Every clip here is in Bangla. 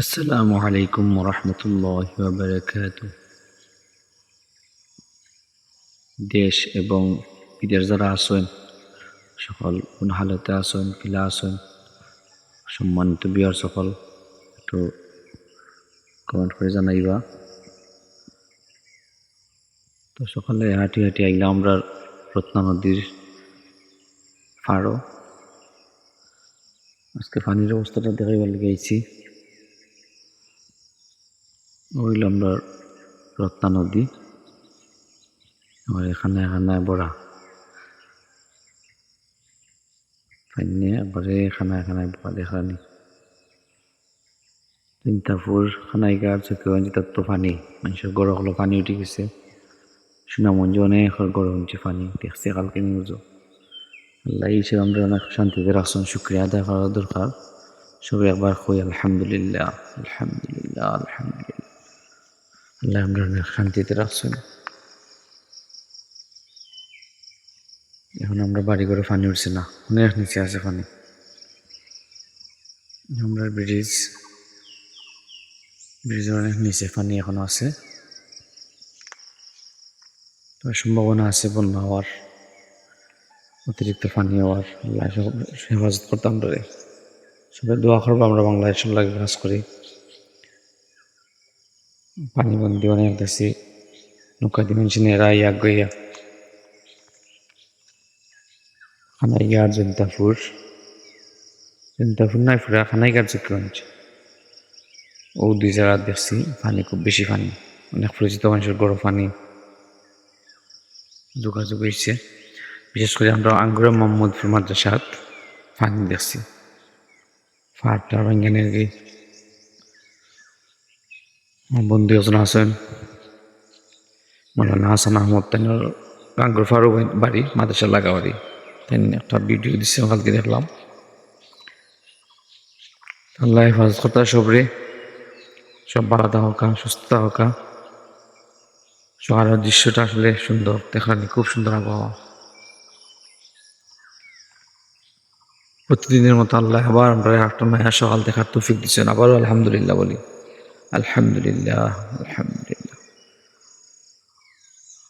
আসসালামু আলাইকুম রহমতুল্লাহ বারকাত দেশ এবং বিদেশ যারা আছেন, সকল কোন হালতে আছেন কিলা আছেন, সম্মানিত বিয়ার সকল, একটু কমেন্ট করে জানাইবা। তো সকালে হাঁটি হাঁটি আইলাম আমরা রত্না নদীর ফাড়ো আজকে পানির অবস্থাটা দেখাইবার লেগে আইছি। হইল আমরা রত্না নদী। আমার এখানে এখানে বড়া পানি একবারে এখানে এখানে বড়া দেখানি। চিন্তাপুর খানাইগার চকিগঞ্জ তার তো পানি। মানুষের গড় হলো পানি উঠে গেছে। সুনামঞ্জ অনেক গড় হচ্ছে পানি দেখছে কালকে নিউজও আল্লাহ হিসেবে আমরা অনেক শান্তিতে রাখছেন শুক্রিয়া আদায় করা দরকার সবাই একবার কই আলহামদুলিল্লাহ আলহামদুলিল্লাহ আলহামদুলিল্লাহ। আল্লাহ আমরা শান্তিতে রাখছেন। এখন আমরা বাড়ি করে পানি উঠছে না, অনেক নিচে আছে পানি। আমরা ব্রিজ, ব্রিজের অনেক নিচে পানি এখনও আছে। তো সম্ভাবনা আছে বন্যা হওয়ার, অতিরিক্ত পানি হওয়ার, আল্লাহ হেফাজত করতাম রে সবাই দোয়া করব, আমরা বাংলাদেশের লাগে কাজ করি। পানি বন্দি অনেক দেশি নৌকা দিবেন ইয়া গইয়া খানাইগার জন্তাপুর জন্তাপুর নাই ফুরা খানাইগার চক্রগঞ্জ ও দুই জায়গা দেখছি পানি খুব বেশি পানি অনেক পরিচিত মানুষের গরম পানি যোগাযোগ হয়েছে বিশেষ করে আমরা আঙ্গুরা মোহাম্মদপুর মাদ্রাসাত পানি দেখছি ফাটটা ভেঙে গিয়ে আমার বন্ধু একজন আছেন। মৌলানা হাসান আহমদ গাঙ্গুর ফারুক বাড়ি মাদ্রাসা লাগা বাড়ি তাই একটা ভিডিও দিচ্ছে কালকে দেখলাম। আল্লাহ হেফাজত করতে সবরে। সব ভালো থাকা, সুস্থ থাকা। সকালের দৃশ্যটা আসলে সুন্দর, দেখার খুব সুন্দর আবহাওয়া। প্রতিদিনের মতো আল্লাহ আবার আমরা একটা নয়া সকাল দেখার তৌফিক দিচ্ছেন। আবারও আলহামদুলিল্লাহ বলি। আলহামদুলিল্লাহ আলহামদুলিল্লাহ।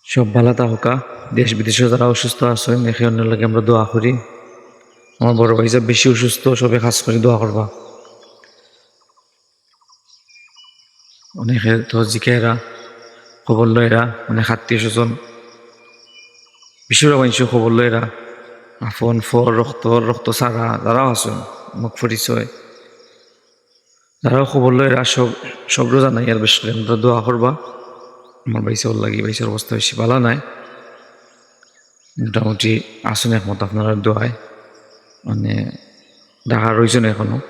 সব ভালো থাকা দেশ বিদেশে যারা অসুস্থ আছেন একে অন্যের লাগে আমরা দোয়া করি। আমার বড় ভাই যে বেশি অসুস্থ, সবে খাস করে দোয়া করবা। অনেকে তো জিকেরা খবর লয়রা অনেক আত্মীয় স্বজন। বেশিরভাগ মানুষ খবর লয়রা আফন, ফর, রক্ত রক্ত সারা যারাও আছেন, মুখ পরিচয় যারাও খবর লয়রা সব সবরও জানাই, আর বেশ আমরা দোয়া করবা। আমার বাইসের লাগি বাইসের অবস্থা বেশি ভালো নাই। মোটামুটি আসুন একমত আপনারা দোয়ায়। মানে দেখা রয়েছেন এখনও।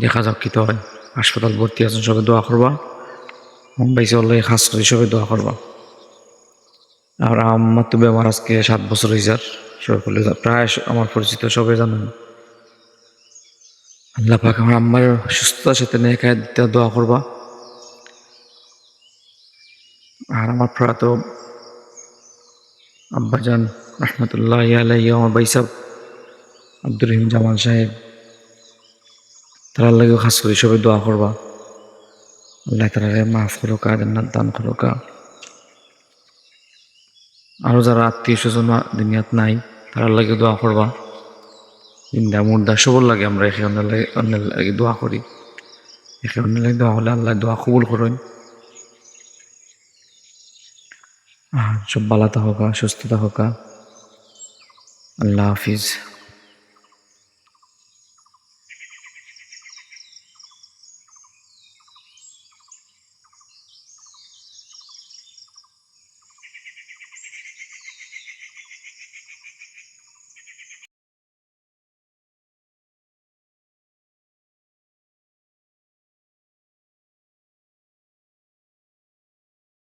দেখা যাক কি হয়। হাসপাতাল ভর্তি আছেন, সবে দোয়া করবা। বাইসে লাগে খাস করে সবাই দোয়া করবা। আর আমার তো বেমার আজকে সাত বছর হয়ে যার সকলে প্রায় আমার পরিচিত সবাই জানেন। আল্লাহ পাক আমার আম্মার সুস্থতার সাথে দিতে দোয়া করবা। আর আমার প্রয়াত আব্বাজান রহমতুল্লাহ আলাই আমার বাইসাব আব্দুর রহিম জামাল সাহেব তারা লাগেও খাস করে সবাই দোয়া করবা। আল্লাহ তালারে মাফ করোকা জান্নাত দান করোকা। আরও যারা আত্মীয় স্বজন দুনিয়াত নাই তারা লাগে দোয়া করবা। জিন্দা মুর্দা সবর লাগে, আমরা একে অন্য লাগে, অন্যের লাগে দোয়া করি। একে অন্য লাগে দোয়া হলে আল্লাহ দোয়া কবুল করেন। সব বালাতা হোকা, সুস্থতা হোকা। আল্লাহ হাফিজ।